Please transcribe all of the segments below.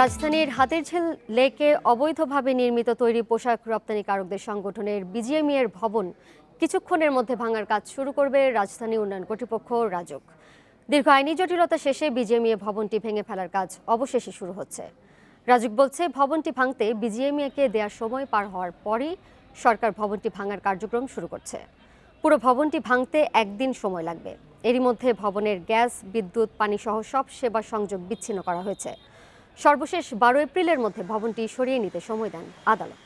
রাজধানীর হাতিরঝিল লেকে অবৈধভাবে নির্মিত তৈরি পোশাক রপ্তানিকারকদের সংগঠনের বিজিএমই এর ভবন কিছুক্ষণের মধ্যে ভাঙার কাজ শুরু করবে রাজধানী উন্নয়ন কর্তৃপক্ষ রাজক। দীর্ঘ আইনি জটিলতা শেষে বিজিএমইএ ভবনটি ভেঙে ফেলার কাজ অবশেষে শুরু হচ্ছে। রাজুক বলছে, ভবনটি ভাঙতে বিজিএমইএকে দেওয়ার সময় পার হওয়ার পরই সরকার ভবনটি ভাঙার কার্যক্রম শুরু করছে। পুরো ভবনটি ভাঙতে একদিন সময় লাগবে। এরই মধ্যে ভবনের গ্যাস, বিদ্যুৎ পানিসহ সব সেবা সংযোগ বিচ্ছিন্ন করা হয়েছে। সর্বশেষ বারো এপ্রিলের মধ্যে ভবনটি সরিয়ে নিতে সময় দেন আদালত।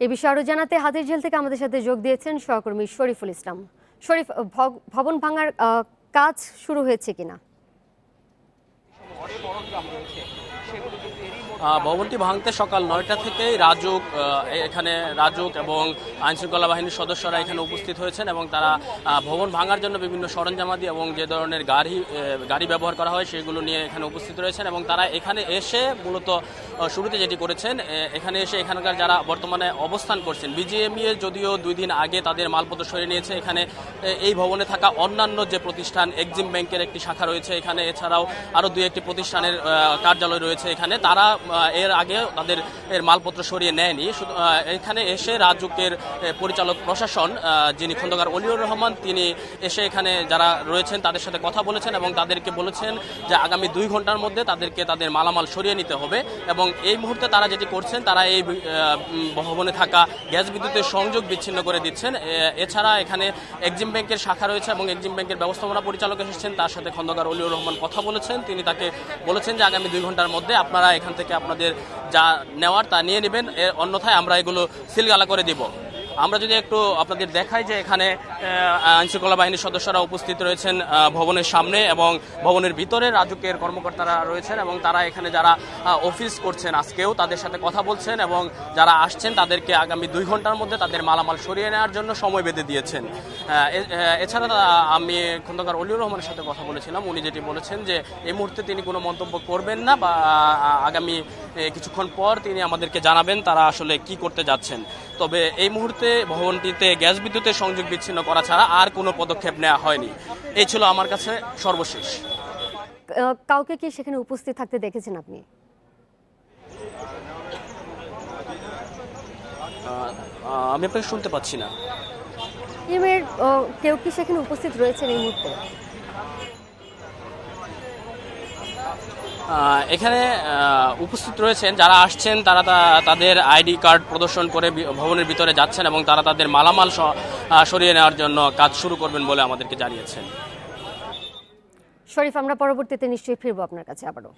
এ বিষয়ে আরও জানাতে হাতির জেল থেকে আমাদের সাথে যোগ দিয়েছেন সহকর্মী শরীফুল ইসলাম। শরীফ ভবন ভাঙার কাজ শুরু হয়েছে কিনা? ভবনটি ভাঙতে সকাল নয়টা থেকেই রাজুক এখানে রাজুক এবং আইনশৃঙ্খলা বাহিনীর সদস্যরা এখানে উপস্থিত হয়েছেন এবং তারা ভবন ভাঙার জন্য বিভিন্ন সরঞ্জামাদি এবং যে ধরনের গাড়ি গাড়ি ব্যবহার করা হয় সেগুলো নিয়ে এখানে উপস্থিত রয়েছেন এবং তারা এখানে এসে মূলত শুরুতে যেটি করেছেন এখানে এসে এখানকার যারা বর্তমানে অবস্থান করছেন বিজিএমইএ যদিও দুই দিন আগে তাদের মালপত্র সরিয়ে নিয়েছে, এখানে এই ভবনে থাকা অন্যান্য যে প্রতিষ্ঠান এক্সিম ব্যাংকের একটি শাখা রয়েছে, এখানে এছাড়াও আরও দুই একটি প্রতিষ্ঠানের কার্যালয় রয়েছে এখানে, তারা এর আগে তাদের এর মালপত্র সরিয়ে নেয়নি। এখানে এসে রাজুকের পরিচালক প্রশাসন যিনি খন্দকার অলিউর রহমান, তিনি এসে এখানে যারা রয়েছেন তাদের সাথে কথা বলেছেন এবং তাদেরকে বলেছেন যে আগামী দুই ঘণ্টার মধ্যে তাদেরকে তাদের মালামাল সরিয়ে নিতে হবে এবং এই মুহূর্তে তারা যেটি করছেন, তারা এই ভবনে থাকা গ্যাস বিদ্যুতের সংযোগ বিচ্ছিন্ন করে দিচ্ছেন। এছাড়া এখানে এক্সিম ব্যাংকের শাখা রয়েছে এবং এক্সিম ব্যাংকের ব্যবস্থাপনা পরিচালক এসেছেন, তার সাথে খন্দকার অলিউর রহমান কথা বলেছেন। তিনি তাকে বলেছেন যে আগামী দুই ঘণ্টার মধ্যে আপনারা এখান থেকে আপনাদের যা নেওয়ার তা নিয়ে নেবেন। এর অন্যথায় আমরা এগুলো সিলগালা করে দিব। আমরা যদি একটু আপনাদের দেখাই যে এখানে আইন শৃঙ্খলা বাহিনীর সদস্যরা উপস্থিত রয়েছেন ভবনের সামনে এবং ভবনের ভিতরে রাজুকের কর্মকর্তারা রয়েছেন এবং তারা এখানে যারা অফিস করছেন আজকেও তাদের সাথে কথা বলছেন এবং যারা আসছেন তাদেরকে আগামী দুই ঘণ্টার মধ্যে তাদের মালামাল সরিয়ে নেওয়ার জন্য সময় বেঁধে দিয়েছেন। এছাড়া আমি খন্দকার অলিউর রহমানের সাথে কথা বলেছিলাম। উনি যেটি বলেছেন যে, এই মুহূর্তে তিনি কোনো মন্তব্য করবেন না বা আগামী কিছুক্ষণ পর তিনি আমাদেরকে জানাবেন তারা আসলে কি করতে যাচ্ছেন। তবে এই মুহূর্তে ভবনটিতে গ্যাস বিদ্যুতের সংযোগ বিচ্ছিন্ন করা ছাড়া আর কোনো পদক্ষেপ নেওয়া হয়নি। এই ছিল আমার কাছে সর্বশেষ। কাউকে কি সেখানে উপস্থিত থাকতে দেখেছেন আপনি? আমি আপনাকে শুনতে পাচ্ছি না। টিমের কেউ কি সেখানে উপস্থিত রয়েছেন এই মুহূর্তে? এখানে উপস্থিত রয়েছেন, যারা আসছেন, তারা তাদের আইডি কার্ড প্রদর্শন করে ভবনের ভিতরে যাচ্ছেন এবং তারা তাদের মালামাল সরিয়ে নেওয়ার জন্য কাজ শুরু করবেন বলে আমাদেরকে জানিয়েছেন। শরীফ, আমরা পরবর্তীতে নিশ্চয়ই ফিরবো আপনার কাছে আবারও।